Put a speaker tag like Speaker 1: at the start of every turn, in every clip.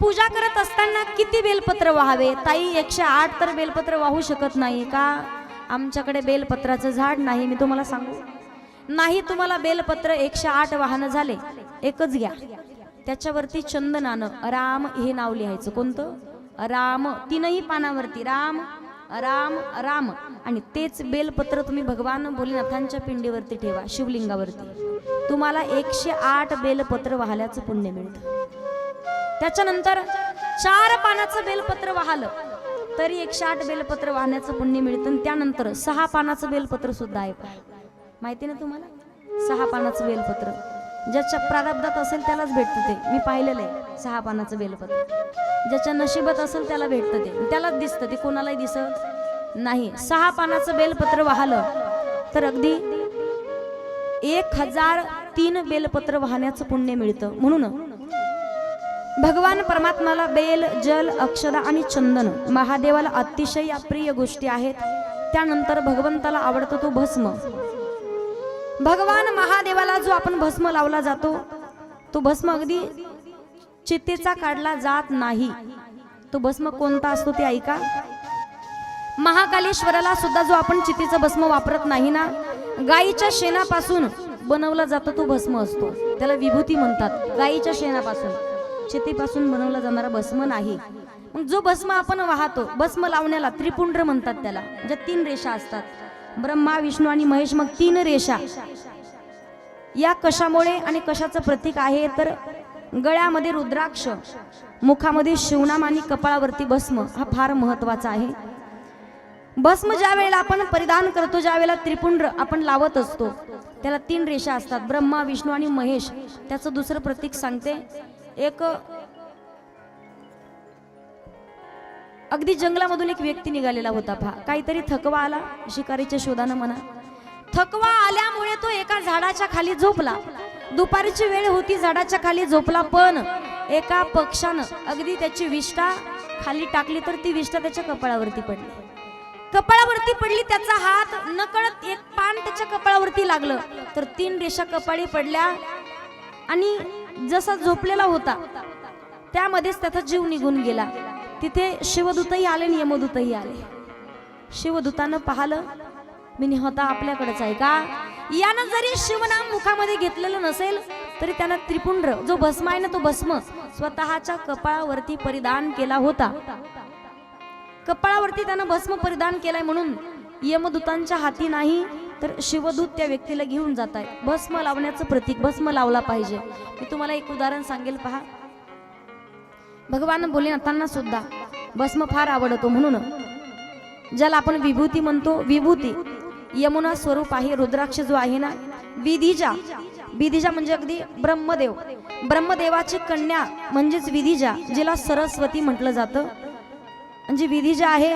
Speaker 1: पूजा करत असताना किती बेलपत्र वाहावे? ताई एकशे आठ तर बेलपत्र वाहू शकत नाही का? आमच्याकडे बेलपत्राचं झाड नाही मी तुम्हाला सांगू? नाही तुम्हाला बेलपत्र एकशे आठ वाहनं झाले एकच घ्या. त्याच्यावरती चंदनानं राम हे नाव लिहायचं. कोणतं? राम तीनही पानावरती राम राम राम. आणि तेच बेलपत्र तुम्ही भगवान भोलेनाथांच्या पिंडीवरती ठेवा शिवलिंगावरती. तुम्हाला एकशे आठ बेलपत्र वाहल्याचं पुण्य मिळतं. त्याच्यानंतर चार पानाचं बेलपत्र वाहलं. तरी एकशे आठ बेलपत्र वाहण्याचं पुण्य मिळतं आणि त्यानंतर सहा पानाचं बेलपत्र सुद्धा आहे. माहिती ना तुम्हाला? सहा पानाचं बेलपत्र. ज्याच्या प्रारब्धात असेल त्यालाच भेटतं ते. मी पाहिलेलं आहे सहा पानाचं बेलपत्र. ज्याच्या नशिबात असेल त्याला भेटतं ते. त्यालाच दिसतं ते कोणालाही दिसत नाही. सहा पानाचं बेलपत्र वाहलं तर अगदी एक हजार तीन बेलपत्र वाहण्याचं पुण्य मिळतं. म्हणून भगवान परमात्माला बेल जल अक्षदा आणि चंदन महादेवाला अतिशय प्रिय गोष्टी आहेत. त्यानंतर भगवंताला आवडतो तो भस्म. भगवान महादेवाला जो आपण भस्म लावला जातो तो भस्म अगदी चितेचा काढला जात नाही. तो भस्म कोणता असतो ते ऐका. महाकालेश्वराला सुद्धा जो आपण चितेचा भस्म वापरत नाही ना गाईच्या शेणापासून बनवला जातो तो भस्म असतो. त्याला विभूती म्हणतात गाईच्या शेणापासून. चितेपासून बनवला जाणारा भस्म नाही. मग जो भस्म आपण वाहतो भस्म लावण्याला त्रिपुंड्र म्हणतात त्याला. ज्या तीन रेषा असतात. ब्रह्मा विष्णू आणि महेश मग तीन रेषा. या कशामुळे आणि कशाचं प्रतीक आहे? तर गळ्यामध्ये रुद्राक्ष मुखामध्ये शिवनाम आणि कपाळावरती भस्म हा फार महत्त्वाचा आहे. भस्म ज्या वेळेला आपण परिधान करतो ज्या वेळेला त्रिपुंड्र आपण लावत असतो त्याला तीन रेषा असतात. ब्रह्मा विष्णू आणि महेश. त्याचं दुसरं प्रतीक सांगते. एक अगदी जंगलामधून एक व्यक्ती निघालेला होता पहा. काहीतरी थकवा आला शिकारीच्या शोधानं म्हणा. थकवा आल्यामुळे तो एका झाडाच्या खाली झोपला. दुपारची वेळ होती झाडाच्या खाली झोपला पण एका पक्षानं अगदी त्याची विष्ठा खाली टाकली तर ती विष्ठा त्याच्या कपाळावरती पडली. कपाळावरती पडली त्याचा हात नकळत एक पान त्याच्या कपाळावरती लागलं. तर तीन रेषा कपाळी पडल्या आणि जसा झोपलेला होता त्यामध्येच त्याचा जीव निघून गेला. तिथे शिवदूतही आले आणि यमदूतही आले. शिवदूतानं पाहिलं मी होता आपल्याकडेच आहे का? यानं जरी शिवनाम मुखामध्ये घेतलेलं नसेल तरी त्यानं त्रिपुंड्र जो भस्म आहे ना तो भस्म स्वतःच्या कपाळावरती परिधान केला होता. कपाळावरती त्यानं भस्म परिधान केलाय म्हणून यमदूतांच्या हाती नाही तर शिवदूत त्या व्यक्तीला घेऊन जात आहे भस्म लावण्याचं प्रतीक भस्म लावला पाहिजे. मी तुम्हाला एक उदाहरण सांगेल पहा. भगवान भोलेनाथांना सुद्धा भस्म फार आवडतो म्हणून. ज्याला आपण विभूती म्हणतो विभूती. यमुना स्वरूप आहे रुद्राक्ष जो आहे ना विधिजा. विधिजा म्हणजे अगदी ब्रह्मदेव. ब्रह्मदेवाची कन्या म्हणजेच विधिजा जिला सरस्वती म्हटलं जातं. म्हणजे विधिजा आहे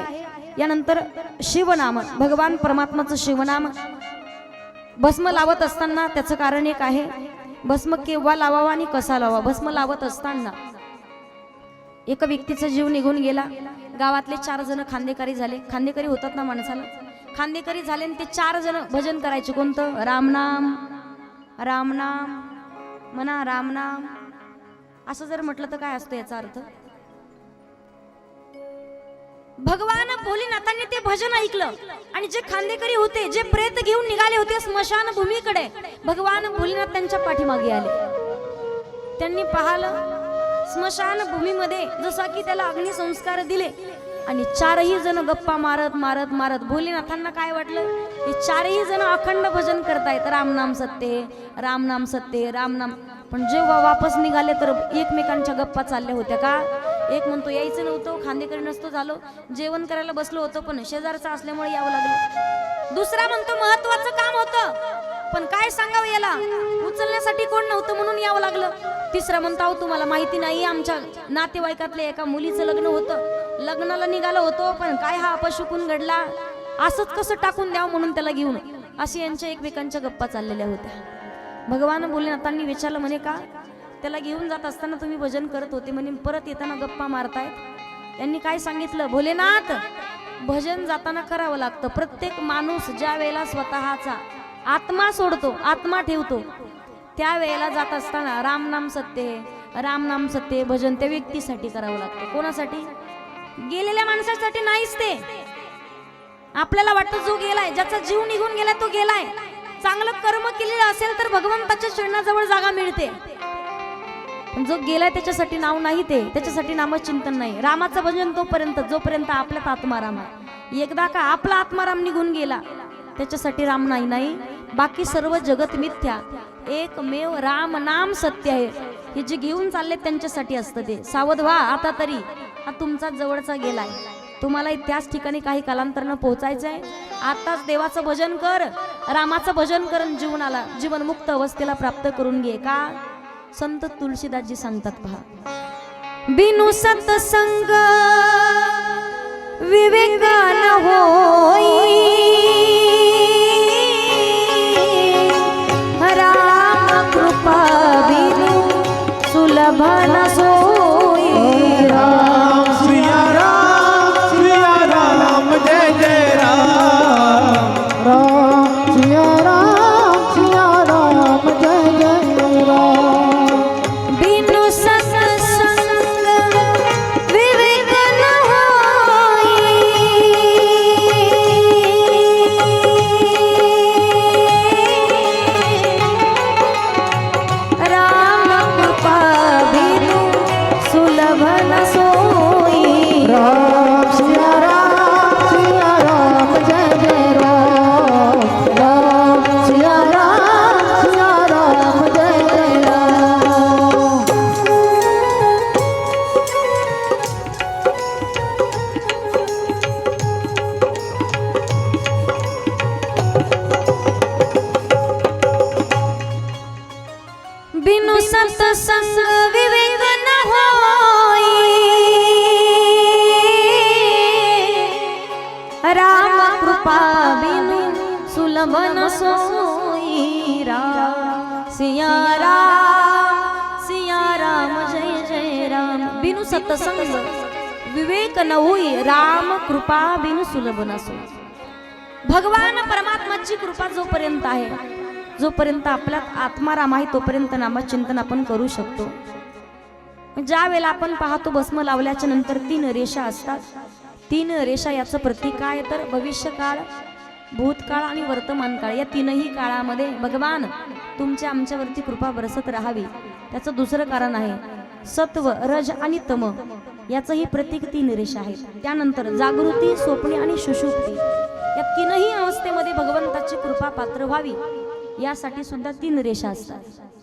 Speaker 1: यानंतर शिवनाम. भगवान परमात्माचं शिवनाम. भस्म लावत असताना त्याचं कारण एक आहे. भस्म केव्हा लावावा आणि कसा लावा भस्म लावत असताना एका व्यक्तीचा जीव निघून गेला. गावातले चार जण खांदेकरी झाले. खांदेकरी होतात ना माणसाला? खांदेकरी झाले आणि ते चार जण भजन करायचे. कोणतं? रामनाम रामनाम म्हणा रामनाम असं जर म्हटलं तर काय असतं याचा अर्थ? भगवान भोलेनाथांनी ते भजन ऐकलं. आणि जे खांदेकरी होते जे प्रेत घेऊन निघाले होते स्मशान भूमीकडे भगवान भोलेनाथ त्यांच्या पाठीमागे आले. त्यांनी पाहिलं स्मशान भूमीमध्ये जसा की त्याला अग्निसंस्कार दिले आणि चारही जण गप्पा मारत मारत मारत भोलेनाथांना काय वाटलं? हे चारही जण अखंड भजन करतायत. रामनाम सत्य रामनाम सत्य रामनाम पण जेव्हा वापस निघाले तर एकमेकांच्या गप्पा चालल्या होत्या का? एक म्हणतो यायचं नव्हतं खांदेकरी नसतो झालो जेवण करायला बसलो होतो पण शेजारचा असल्यामुळे यावं लागलं. दुसरा म्हणतो महत्वाचं काम होतं पण काय सांगावं याला? उचलण्यासाठी कोण नव्हतं म्हणून यावं लागलं. तिसरा म्हणतो अहो तुम्हाला माहिती नाही आमच्या नातेवाईकातल्या एका मुलीचं लग्न होतं. लग्नाला निघालं होतो पण काय हा अपशुकून घडला? असंच कसं टाकून द्यावं म्हणून त्याला घेऊन? अशी यांच्या एकमेकांच्या गप्पा चाललेल्या होत्या. भगवान भोलेनाथांनी विचारलं म्हणे का त्याला घेऊन जात असताना तुम्ही भजन करत होते म्हणे परत येताना गप्पा मारतायत. त्यांनी काय सांगितलं? भोलेनाथ भजन जाताना करावं लागतं. प्रत्येक माणूस ज्या वेळेला स्वतःचा आत्मा सोडतो आत्मा ठेवतो त्या वेळेला जात असताना रामनाम सत्य रामनाम सत्य भजन त्या व्यक्तीसाठी करावं लागतं. कोणासाठी? गेलेल्या माणसासाठी नाहीच ते. आपल्याला वाटतं जो गेलाय ज्याचा जीव निघून गेलाय तो गेलाय. चांगलं कर्म केलेलं असेल तर भगवंताच्या चरणाजवळ जागा मिळते. जो गेलाय त्याच्यासाठी नाव नाही ते त्याच्यासाठी नामचिंतन नाही. रामाचं भजन तोपर्यंत जोपर्यंत आपल्यात आत्माराम आहे. एकदा का आपला आत्माराम निघून गेला त्याच्यासाठी राम नाही नाही. बाकी सर्व जगत मिथ्या. एकमेव राम नाम सत्य आहे. हे जे घेऊन चालले त्यांच्यासाठी असतं ते. सावध व्हा आता तरी. हा तुमचा जवळचा गेलाय. तुम्हाला त्याच ठिकाणी काही कालांतरानं पोहोचायचं आहे आताच देवाचं भजन कर रामाचं भजन करून जीवनाला जीवनमुक्त अवस्थेला प्राप्त करून घे. का? संत तुलसीदासजी सांगतात पहा. बिनु सतसंग विवेकान होई. राम कृपा बिनु सुलभ न बिनु सत्संग विवेक न होई। राम कृपा बिनु सुलभ न सोई। राम सिया राम सिया राम जय जय राम। बिनु सत्संग विवेक न होई राम कृपा बिनु सुलभ न सोई। भगवान परमात्माची कृपा जोपर्यंत आहे जोपर्यंत आपल्यात आत्माराम आहे तोपर्यंत नामचिंतन आपण करू शकतो. ज्या वेळेला आपण पाहतो भस्म लावल्याच्या नंतर तीन रेषा असतात. तीन रेषा याचं प्रतीक काय तर भविष्यकाळ भूतकाळ आणि वर्तमान काळ या तीनही काळामध्ये भगवान तुमच्या आमच्यावरती कृपा बरसत राहावी. त्याचं दुसरं कारण आहे सत्व रज आणि तम याचंही प्रतीक तीन रेषा आहेत. त्यानंतर जागृती स्वप्ने आणि सुषुप्ती. या तीनही अवस्थेमध्ये भगवंताची कृपा पात्र व्हावी. यासाठी सुद्धा तीन रेषा असतात.